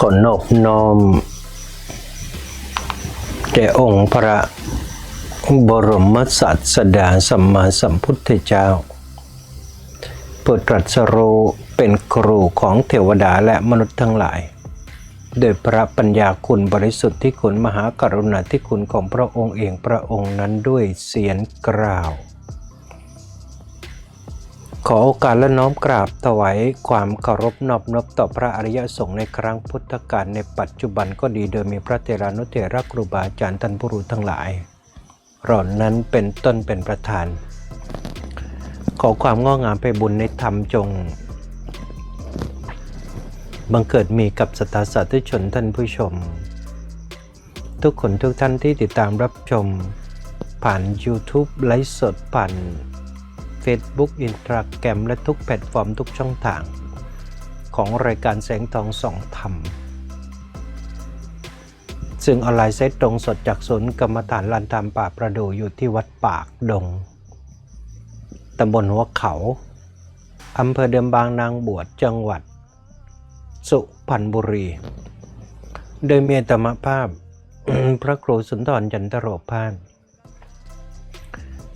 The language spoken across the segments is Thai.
ขนอบน้อมแด่องค์พระบรมศาสดาสัมมาสัมพุทธเจ้าเปิดตรัสรู้เป็นครูของเทวดาและมนุษย์ทั้งหลาย โดยพระปัญญาคุณบริสุทธิ์ที่คุณมหากรุณาธิคุณของพระองค์เองพระองค์นั้นด้วยเสียงกล่าว ขอโอกาสและน้อมกราบถวายความเคารพนอบนบต่อพระอริยสงฆ์ในครั้งพุทธกาลในปัจจุบันก็ดีโดยมีพระเทรานุเถระครูบาอาจารย์ท่านผู้รู้ทั้งหลายเหล่านั้นเป็นต้นเป็นประธาน ขอความงอกงามไปบุญในธรรมจง บังเกิดมีกับสตาสาธุชนท่านผู้ชม ทุกคนทุกท่านที่ติดตามรับชม ผ่าน YouTube ไลฟ์สดผ่าน Facebook Instagram และทุกแพลตฟอร์มทุกช่องทาง ของรายการแสงทองสองธรรม ซึ่งออนไลน์เซตตรงสดจากศูนย์กรรมฐานลานตามป่าประดูอยู่ที่วัดปากดงตำบลหัวเขาอำเภอเดิมบางนางบวชจังหวัด สุพรรณบุรี โดยเมียตมภาพ พระครูสุนทรจันทโรพาน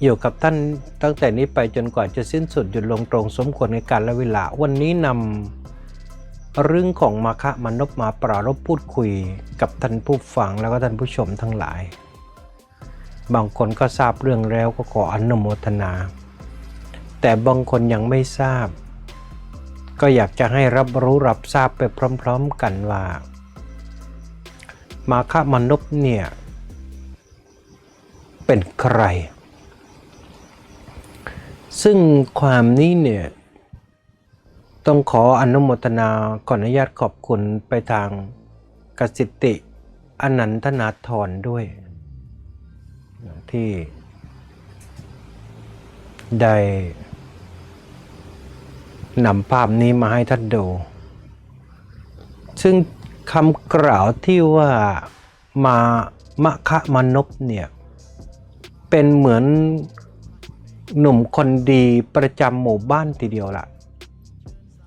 อยู่กับท่านตั้งแต่นี้ไปจนกว่าจะสิ้นสุดหยุดลงตรงสมควรในการและเวลา วันนี้นำเรื่องของมาคะมนบมาปรารบพูดคุยกับท่านผู้ฟังแล้วก็ท่านผู้ชมทั้งหลาย บางคนก็ทราบเรื่องแล้วก็ขออนุโมทนา แต่บางคนยังไม่ทราบ ก็อยากจะให้รับรู้รับทราบไปพร้อม ๆกันว่า มาคะมนบเนี่ยเป็นใคร ซึ่งความนี้เนี่ย ต้องขออนุโมทนาขออนุญาตขอบคุณไปทางกสิติอนันทนาธรด้วย ที่ได้นำภาพนี้มาให้ท่านดู ซึ่งคำกล่าวที่ว่ามามะคะมนพเนี่ย เป็นเหมือน หนุ่มคนดีประจำหมู่บ้านทีเดียวละ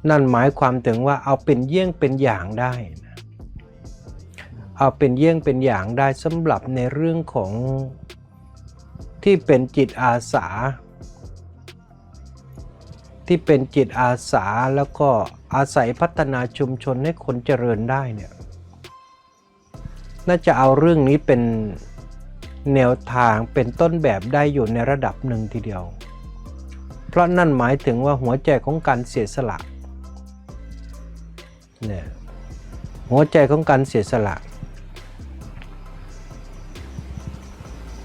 นั่นหมายความถึงว่าเอาเป็นเยี่ยงเป็นอย่างได้นะเอาเป็นเยี่ยงเป็นอย่างได้สำหรับในเรื่องของที่เป็นจิตอาสา ที่เป็นจิตอาสาแล้วก็อาศัยพัฒนาชุมชนให้คนเจริญได้เนี่ยน่าจะเอาเรื่องนี้เป็น แนวทางเป็นต้นแบบได้อยู่ในระดับหนึ่งทีเดียว เพราะนั่นหมายถึงว่าหัวใจของการเสียสละเนี่ยหัวใจของการเสียสละ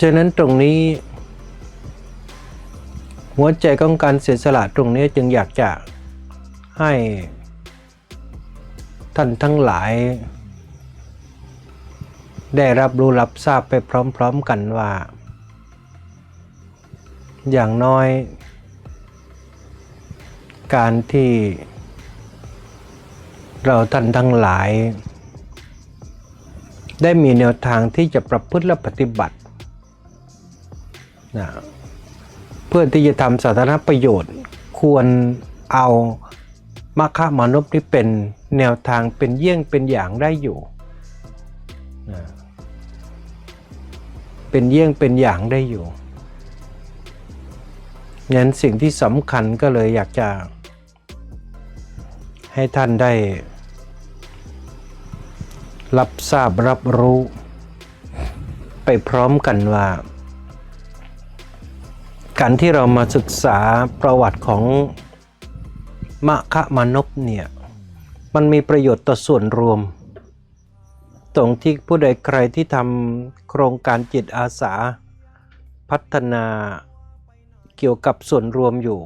ฉะนั้นตรงนี้ หัวใจของการเสียสละตรงนี้จึงอยากจะให้ท่านทั้งหลาย ได้รับรู้รับทราบไปพร้อมๆกันว่า อย่างน้อย การที่เราท่านทั้งหลาย ได้มีแนวทางที่จะประพฤติและปฏิบัตินะเพื่อที่จะทำสาธารณประโยชน์ควรเอามาฆามานพนี้เป็นแนวทางเป็นเยี่ยงเป็นอย่างได้อยู่นะ เป็นเยี่ยงเป็นอย่างได้อยู่งั้นสิ่งที่สำคัญก็เลยอยากจะ ให้ท่านได้ รับทราบรับรู้ ไปพร้อมกันว่า การที่เรามาศึกษาประวัติของมะคะมานพเนี่ย มันมีประโยชน์ต่อส่วนรวม ตรงที่ผู้ใดใครที่ทำโครงการจิตอาสา พัฒนาเกี่ยวกับส่วนรวมอยู่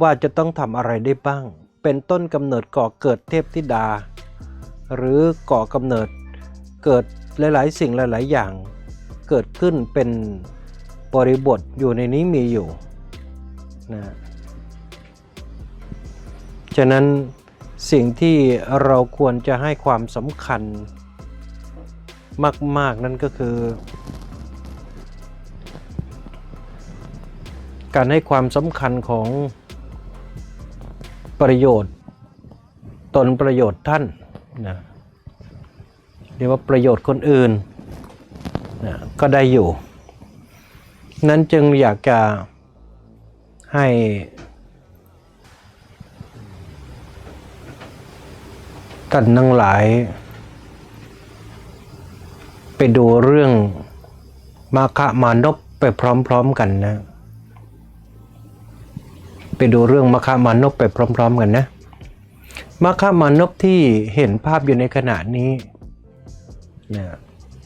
ว่าจะต้องทำอะไรได้บ้าง เป็นต้นกำเนิดก่อเกิดเทพธิดา หรือก่อกำเนิดเกิดหลาย ๆ สิ่งหลาย ๆ อย่าง เกิดขึ้นเป็นบริบทอยู่ในนี้มีอยู่นะฉะนั้น สิ่งที่เราควรจะให้ความสำคัญ มาก ๆ นั่นก็คือ การให้ความสำคัญของประโยชน์ ตนประโยชน์ท่านนะเรียกว่าประโยชน์คนอื่นนะก็ได้อยู่ นั้นจึงอยากจะให้ กันทั้งหลาย ไปดูเรื่องมาคะมานพไปพร้อมๆกันนะ ไปดูเรื่องมาคะมานพไปพร้อม ๆ กันนะมาคะมานพที่เห็นภาพอยู่ในขณะนี้นะ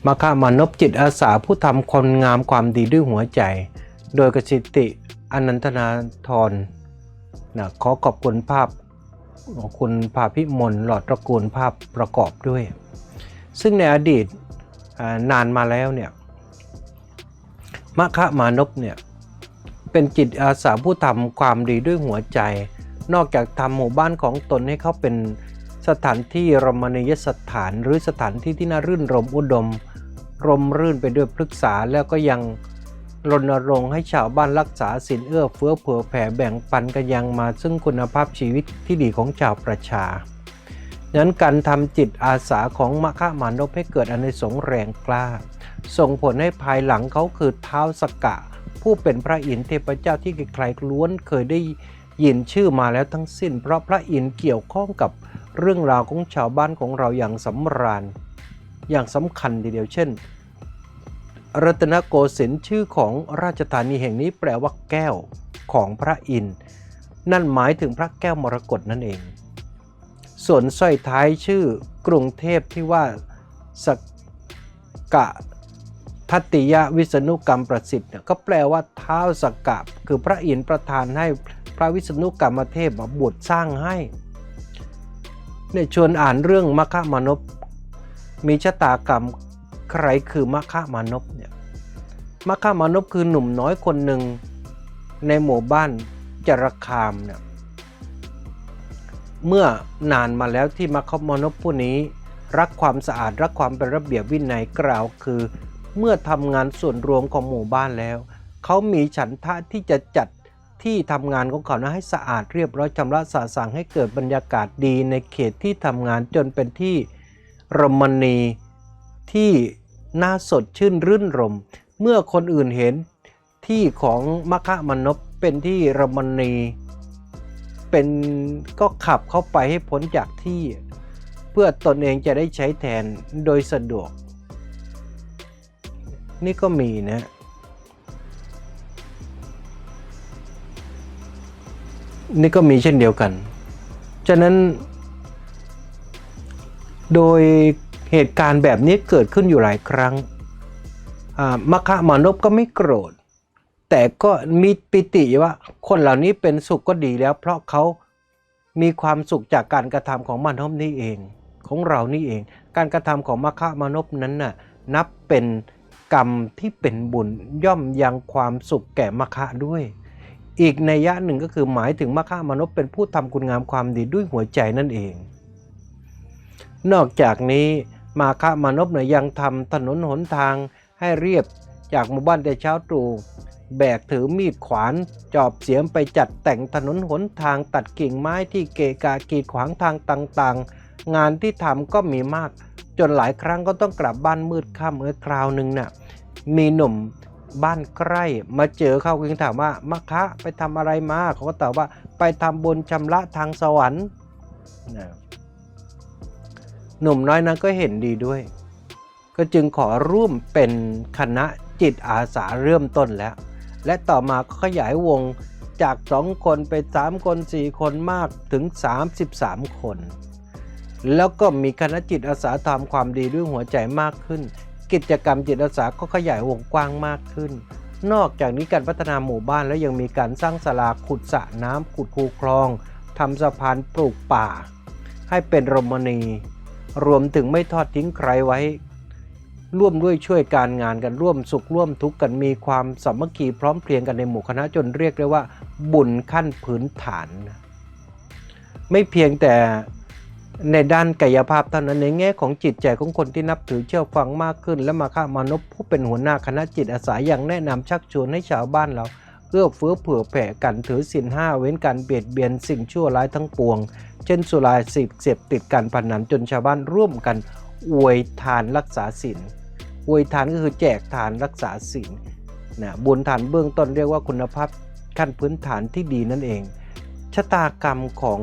มาคะมานพจิตอาสาผู้ทำคนงามความดีด้วยหัวใจ โดยกสิติอนันทนาธรนะขอขอบคุณภาพ ของคุณภาพิมลหลอดตระกูลภาพประกอบด้วย ซึ่งในอดีตนานมาแล้วเนี่ยมะคะมานพเนี่ยเป็นจิตอาสาผู้ทำความดีด้วยหัวใจ นอกจากทำหมู่บ้านของตนให้เขาเป็นสถานที่รมณียสถานหรือสถานที่ที่น่ารื่นรมอุดม รมรื่นไปด้วยพฤกษาแล้วก็ยัง รณรงค์ให้ชาวบ้านรักษาศีลเอื้อเฟื้อเผื่อแผ่แบ่งปันกันยังมาซึ่งคุณภาพชีวิตที่ดีของชาวประชานั้นการทำจิตอาสาของมคะมานพให้เกิดอนิสงส์แรงกล้า ส่งผลให้ภายหลังเขาคือเท้าสกกะ ผู้เป็นพระอินทร์เทพเจ้าที่ใครๆล้วนเคยได้ยินชื่อมาแล้วทั้งสิ้น เพราะพระอินทร์เกี่ยวข้องกับเรื่องราวของชาวบ้านของเราอย่างสำราญ อย่างสำคัญทีเดียวเช่น รัตนโกสินทร์ชื่อของราชธานีแห่งนี้แปลว่าแก้วของพระอินทร์นั่นหมายถึงพระแก้วมรกตนั่นเอง ส่วนสร้อยท้ายชื่อกรุงเทพที่ว่าสกกะทัตติยวิษณุกรรมประสิทธิ์เนี่ยก็แปลว่าเท้าสกกะคือพระอินทร์ประทานให้พระวิษณุกรรมเทพมาบวชสร้างให้เนี่ยชวนอ่านเรื่องมคะมนพมีชะตากรรม ใครคือมคะมานพเนี่ยมคะมานพคือหนุ่มน้อยคนหนึ่งในหมู่บ้านจรคามเนี่ยเมื่อนานมาแล้วที่มัคคมานพผู้นี้ รักความสะอาดรักความเป็นระเบียบวินัยกล่าวคือ เมื่อทำงานส่วนรวมของหมู่บ้านแล้ว เขามีฉันทะที่จะจัดที่ทำงานของเขานะให้สะอาดเรียบร้อยชำระสะสางให้เกิดบรรยากาศดีในเขตที่ทำงานจนเป็นที่รมณีที่ น่าสดชื่นรื่นรม เมื่อคนอื่นเห็นที่ของมคะมนพเป็นที่รมณี เป็นก็ขับเข้าไปให้พ้นจากที่ เพื่อตนเองจะได้ใช้แทนโดยสะดวก นี่ก็มีนะนี่ก็มีเช่นเดียวกัน ฉะนั้น โดย เหตุการณ์แบบนี้เกิดขึ้นอยู่หลายครั้งอ่ามคะมานพก็ไม่โกรธ แต่ก็มีปิติว่าคนเหล่านี้เป็นสุขก็ดีแล้ว เพราะเขามีความสุขจากการกระทำของมานพนี่เอง ของเรานี่เอง การกระทำของมคะมานพนั้นน่ะนับเป็นกรรมที่เป็นบุญย่อมยังความสุขแก่มคะด้วย อีกในยะหนึ่งก็คือหมายถึงมคะมานพเป็นผู้ทำคุณงามความดีด้วยหัวใจนั่นเอง นอกจากนี้ มาคะมานพเนี่ยยังทำถนนหนทางให้เรียบจากหมู่บ้านแต่เช้าตรู่แบกถือมีดขวาน จอบเสียมไปจัดแต่งถนนหนทางตัดกิ่งไม้ที่เกะกะกีดขวางทางต่างๆ งานที่ทำก็มีมาก จนหลายครั้งก็ต้องกลับบ้านมืดค่ำเออคราวหนึ่งน่ะมีหนุ่มบ้านใกล้มาเจอเขาจึงถามว่ามะคะไปทำอะไรมาเขาก็ตอบว่าไปทำบุญชำระทางสวรรค์นะ หนุ่มน้อยนั้นก็เห็นดีด้วย ก็จึงขอร่วมเป็นคณะจิตอาสาเริ่มต้นแล้ว และต่อมาก็ขยายวงจาก 2 คนไป 3 คน 4 คนมากถึง 33 คน แล้วก็มีคณะจิตอาสาทำความดีด้วยหัวใจมากขึ้น กิจกรรมจิตอาสาก็ขยายวงกว้างมากขึ้น นอกจากนี้การพัฒนาหมู่บ้านแล้วยังมีการสร้างศาลาขุดสระน้ำขุดคูคลองทำสะพานปลูกป่า ให้เป็นรมณี รวมถึงไม่ทอดทิ้งใครไว้ ร่วมด้วยช่วยการงานกันร่วมสุขร่วมทุกข์กันมีความสามัคคีพร้อมเพรียงกันในหมู่คณะจนเรียกได้ว่า บุญขั้นพื้นฐาน ไม่เพียงแต่ในด้านกายภาพเท่านั้นในแง่ของจิตใจของคนที่นับถือเชื่อฟังมากขึ้น และมาฆ่ามานพผู้เป็นหัวหน้าคณะจิตอาสาอย่างแนะนำชักชวนให้ชาวบ้านเราเอื้อเฟื้อเผื่อแผ่กันถือศีลห้าเว้นการเบียดเบียนสิ่งชั่วร้ายทั้งปวง เช่นสุราสิบเสพติดการพนันจนชาวบ้านร่วมกันอวยทานรักษาศีลอวยทานก็คือแจกทานรักษาศีลนะบุญทานเบื้องต้นเรียกว่าคุณภาพขั้นพื้นฐานที่ดีนั่นเอง ชะตากรรมของ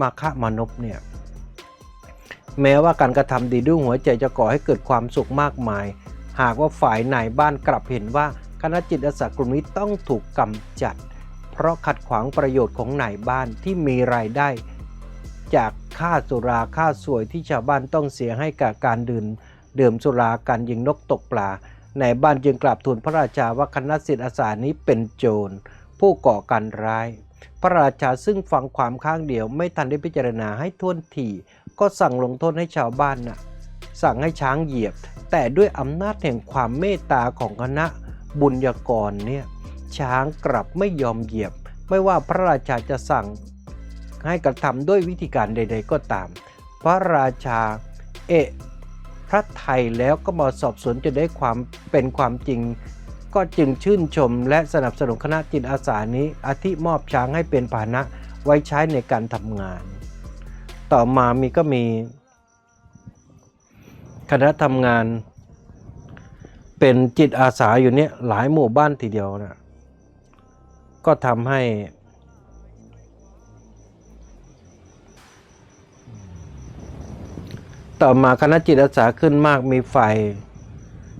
มาฆมานพเนี่ยแม้ว่าการกระทำดีด้วยหัวใจจะก่อให้เกิดความสุขมากมาย หากว่าฝ่ายนายบ้านกลับเห็นว่าคณะจิตอาสากลุ่มนี้ต้องถูกกำจัด เพราะขัดขวางประโยชน์ของนายบ้านที่มีรายได้ จากค่าสุราค่าสวยที่ชาวบ้านต้องเสียให้กับการดื่มดื่มสุราการยิงนกตกปลา ในบ้านจึงกราบทูลพระราชาว่าคณะศิษย์อาสานี้เป็นโจร ผู้ก่อการร้าย พระราชาซึ่งฟังความข้างเดียวไม่ทันได้พิจารณาให้ท่วนทีก็สั่งลงโทษให้ชาวบ้านน่ะสั่งให้ช้างเหยียบ แต่ด้วยอำนาจแห่งความเมตตาของคณะบุญยกรเนี่ยช้างกลับไม่ยอมเหยียบ ไม่ว่าพระราชาจะสั่ง ให้กระทำด้วยวิธีการใด ๆ ก็ตาม พระราชาเอะพระไทยแล้วก็มาสอบสวนจนได้ความเป็นความจริง ก็จึงชื่นชมและสนับสนุนคณะจิตอาสานี้อาทิมอบช้างให้เป็นพาหนะไว้ใช้ในการทำงาน ต่อมามีก็มี คณะทำงาน เป็นจิตอาสาอยู่เนี่ยหลายหมู่บ้านทีเดียวนะก็ทำให้ ต่อมาคณะจิตอาสาขึ้นมากมีฝ่าย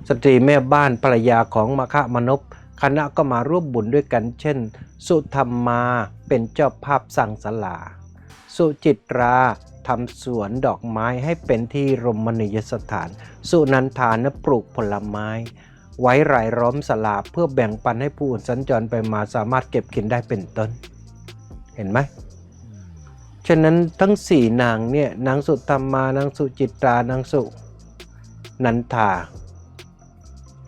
สตรีแม่บ้านภรรยาของมคะมนพคณะก็มาร่วมบุญด้วยกัน เช่น สุธรรมาเป็นเจ้าภาพสั่งสลา สุจิตราทำสวนดอกไม้ให้เป็นที่รมณียสถาน สุนันทานปลูกผลไม้ ไว้รายล้อมสลาเพื่อแบ่งปันให้ผู้อื่นสัญจรไปมาสามารถเก็บกินได้เป็นต้น เห็นไหม ฉะนั้นทั้งสี่นางเนี่ยนางสุธรรมานางสุจิตรานางสุนันทา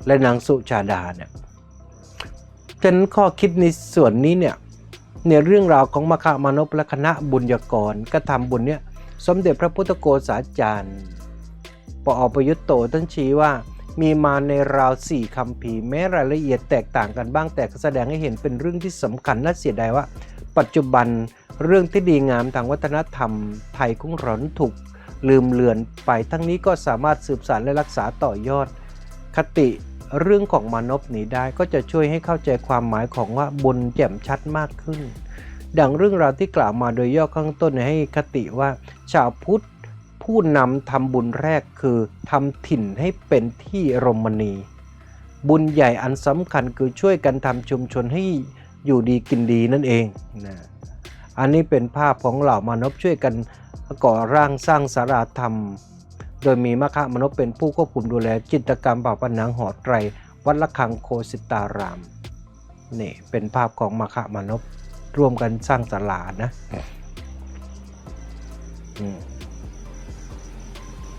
และนางสุชาดาเนี่ยฉะนั้นข้อคิดในส่วนนี้เนี่ยในเรื่องราวของมคามานพและคณะบุญยกรก็ทำบุญเนี่ยสมเด็จพระพุทธโกษาจารย์ปอประยุตโตท่านชี้ว่ามีมาในราวสี่คำพีแม้รายละเอียดแตกต่างกันบ้างแต่ก็แสดงให้เห็นเป็นเรื่องที่สำคัญและเสียดายว่า ปัจจุบัน เรื่องที่ดีงามทางวัฒนธรรมไทยของเรานั้นถูกลืมเลือนไป ทั้งนี้ก็สามารถสืบสานและรักษาต่อยอด คติเรื่องของมานพนี้ได้ก็จะช่วยให้เข้าใจความหมายของว่าบุญแจ่มชัดมากขึ้น ดังเรื่องราวที่กล่าวมาโดยย่อข้างต้นให้คติว่าชาวพุทธผู้นำทำบุญแรกคือทำถิ่นให้เป็นที่รมณี บุญใหญ่อันสำคัญคือช่วยกันทำชุมชนให้อยู่ดีกินดีนั่นเองนะ อันนี้เป็นภาพของเหล่ามานพช่วยกันก่อร่างสร้างสาราธรรม โดยมีมคะมนพเป็นผู้ควบคุมดูแลจิตรกรรมป่าผนังหอไตร วัดละคังโคสิตารามนี่เป็นภาพของมคะมนพร่วมกันสร้างศาลานะ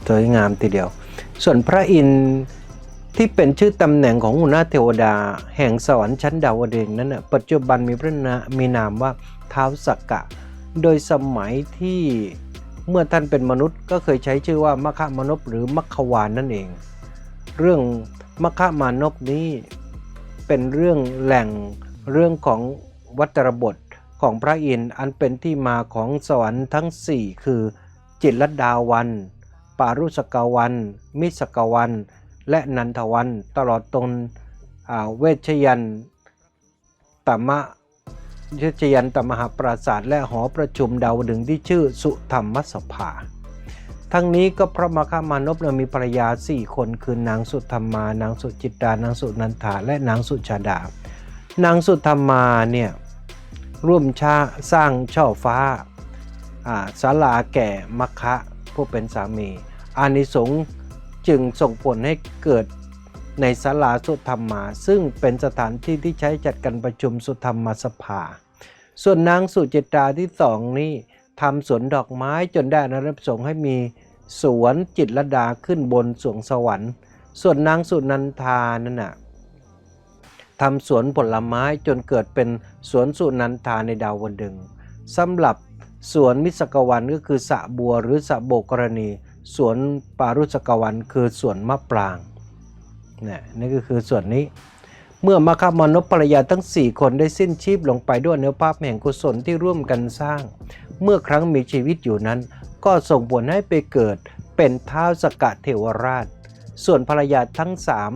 สวยงามทีเดียว ส่วนพระอินทร์ ที่เป็นชื่อตำแหน่งของหัวหน้าเทวดา แห่งสวรรค์ชั้นดาวดึงนั้นนะปัจจุบันมีพระนามีนามว่าท้าวสักกะ โดยสมัยที่เมื่อท่านเป็นมนุษย์ก็เคยใช้ชื่อว่ามคะมนพหรือมัคควานนั่นเอง เรื่องมคะมานพนี้เป็นเรื่องแหล่งเรื่องของวัตรบทของพระอินทร์อันเป็นที่มาของสวรรค์ทั้ง 4 คือ จิตรลดาวัน ปารุสกวัน มิสกวัน และนันทวันตลอดตรงอ่าเวชยันตมะเวชยันตมหาปราศาสตร์และหอประชุมดาวดึงที่ชื่อสุธรรมสภา ทั้งนี้ก็พระมคามานพเนี่ยมีภรรยาสี่คนคือนางสุธรรมานางสุจิตานางสุนันทาและนางสุชาดา นางสุธรรมาเนี่ยร่วมชาสร้างช่อฟ้าอ่าศาลาแก่มคะผู้เป็นสามี อานิสงส์ จึงส่งผลให้เกิดในศาลาสุธรรมา ซึ่งเป็นสถานที่ที่ใช้จัดการประชุมสุธรรมสภา ส่วนนางสุจิตราที่สองนี่ทำสวนดอกไม้จนได้นรับส่งให้มีสวนจิตรดาขึ้นบนสวงสวรรค์ ส่วนนางสุนันทานั่นน่ะทำสวนผลไม้จนเกิดเป็นสวนสุนันทาในดาวดึงสำหรับสวนมิสกวันก็คือสะบัวหรือสะโบกกรณี สวนปารุสกวันคือสวนมะปรางนี่นี่ก็คือส่วนนี้ เมื่อมาคามานพภรรยาทั้งสี่คนได้สิ้นชีพลงไปด้วยอนุภาพแห่งกุศลที่ร่วมกันสร้าง เมื่อครั้งมีชีวิตอยู่นั้น ก็ส่งผลให้ไปเกิดเป็นท้าวสกะเทวราช ส่วนภรรยาทั้งสาม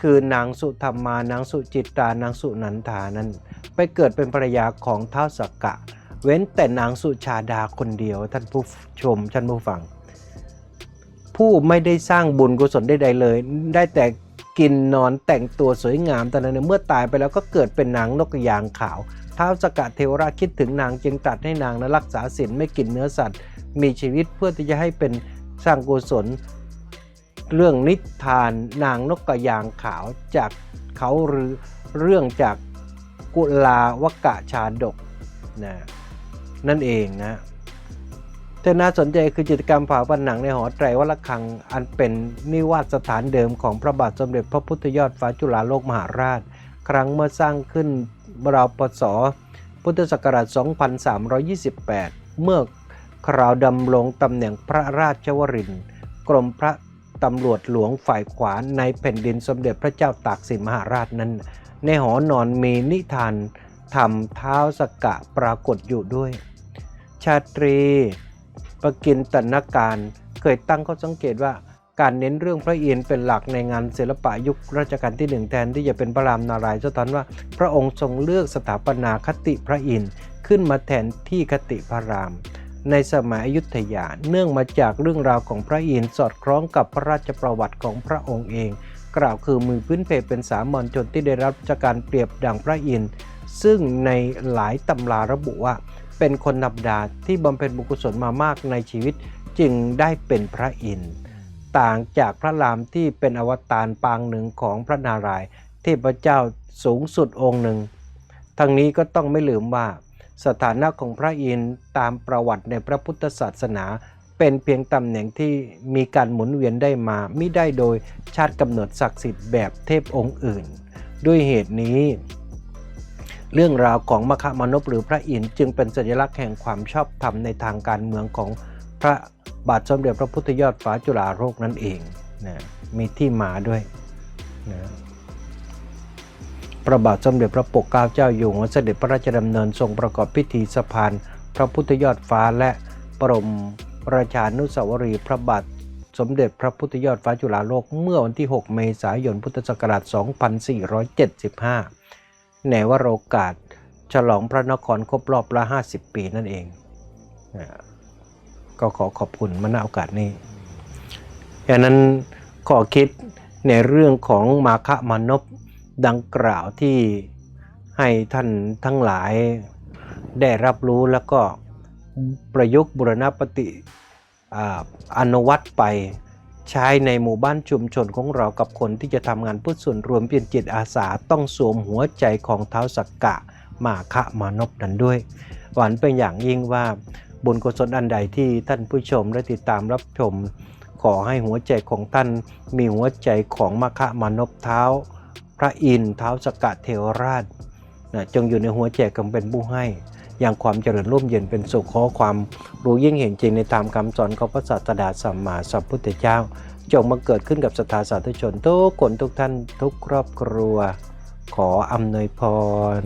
คือนางสุธรรมานางสุจิตานางสุนันทานั้น ไปเกิดเป็นภรรยาของท้าวสกกะเว้นแต่นางสุชาดาคนเดียวท่านผู้ชมท่านผู้ฟัง ผู้ไม่ได้สร้างบุญกุศลใดๆเลย ได้แต่กินนอนแต่งตัวสวยงามแต่นั้นเมื่อตายไปแล้วก็เกิดเป็นนางนกกระยางขาวท้าวสกะเทวราชคิดถึงนางจึงตัดให้นางนะรักษาศีลไม่กินเนื้อสัตว์ มีชีวิตเพื่อที่จะให้เป็นสร้างกุศล เรื่องนิทานนางนกกระยางขาวจากเขาหรือเรื่องจากกุลาวกะชาดกนะนั่นเองนะ แต่น่าสนใจคือจิตรกรรมฝาผนังในหอไตรวัลคัง อันเป็นนิวาสสถานเดิมของพระบาทสมเด็จพระพุทธยอดฟ้าจุฬาโลกมหาราช ครั้งเมื่อสร้างขึ้นราวปศพุทธศักราช 2328 เมื่อคราวดำรงตำแหน่งพระราชวรินกรมพระตำรวจหลวงฝ่ายขวาในแผ่นดินสมเด็จพระเจ้าตากสินมหาราชนั้น ในหอนอนมีนิทานทำเท้าสกะปรากฏอยู่ด้วย ชาตรี ประกินตนการ เคยตั้งข้อสังเกตว่าการเน้นเรื่องพระอินทร์เป็นหลักในงานศิลปะยุครัชกาลที่หนึ่งแทนที่จะเป็นพระรามนารายณ์สะท้อนว่า พระองค์ทรงเลือกสถาปนาคติพระอินทร์ขึ้นมาแทนที่คติพระราม ในสมัยอยุธยาเนื่องมาจากเรื่องราวของพระอินทร์สอดคล้องกับพระราชประวัติของพระองค์เอง กล่าวคือมือพื้นเพเป็นสามัญชนที่ได้รับจากการเปรียบดังพระอินทร์ซึ่งในหลายตำราระบุว่า เป็นคนธรรมดาที่บำเพ็ญบุญกุศลมามากในชีวิตจึงได้เป็นพระอินทร์ต่างจากพระรามที่เป็นอวตารปางหนึ่งของพระนารายณ์เทพเจ้าสูงสุดองค์หนึ่ง ทั้งนี้ก็ต้องไม่ลืมว่า สถานะของพระอินทร์ตามประวัติในพระพุทธศาสนา เป็นเพียงตำแหน่งที่มีการหมุนเวียนได้มาไม่ได้โดยชาติกำเนิดศักดิ์สิทธิ์แบบเทพองค์อื่น ด้วยเหตุนี้ เรื่องราวของมคมนพหรือพระอินทร์จึงเป็นสัญลักษณ์แห่งความชอบธรรมในทางการเมืองของพระบาทสมเด็จพระพุทธยอดฟ้าจุฬาโลกนั่นเองนะมีที่มาด้วยนะพระบาทสมเด็จพระปกเกล้าเจ้าอยู่หัวเสด็จพระราชดำเนินทรงประกอบพิธีสะพาน พระพุทธยอดฟ้าและบรมราชานุสาวรีย์พระบาทสมเด็จพระพุทธยอดฟ้าจุฬาโลกเมื่อวันที่ 6 เมษายนพุทธศักราช 2475 ในวโรกาส ฉลองพระนครครบรอบละ 50 ปีนั่นเองนะก็ขอขอบคุณมาณโอกาสนี้ดังนั้นขอคิดในเรื่องของมาฆมานพดังกล่าวที่ให้ท่านทั้งหลายได้รับรู้แล้วก็ประยุกต์บุรณปฏิอนุวัตไป ใช้ในหมู่บ้านชุมชนของเรากับคนที่จะทำงานเพื่อส่วนรวมเป็นจิตอาสาต้องสวมหัวใจของเท้าสักกะมาฆมานพนั้นด้วย หวังเป็นอย่างยิ่งว่าบุญกุศลอันใดที่ท่านผู้ชมได้ติดตามรับชม ขอให้หัวใจของท่านมีหัวใจของมคะมานพเท้า พระอินทร์เท้าสกะเทวราชนะจงอยู่ในหัวใจกันเป็นผู้ให้ อย่างความเจริญร่มเย็นเป็นสุขขอความรู้ยิ่งเห็นจริงในตามคำสอนของพระศาสดาสัมมาสัมพุทธเจ้า จงมาเกิดขึ้นกับสถาสาธุชนทุกคนทุกท่านทุกครอบครัว ขออำนวยพร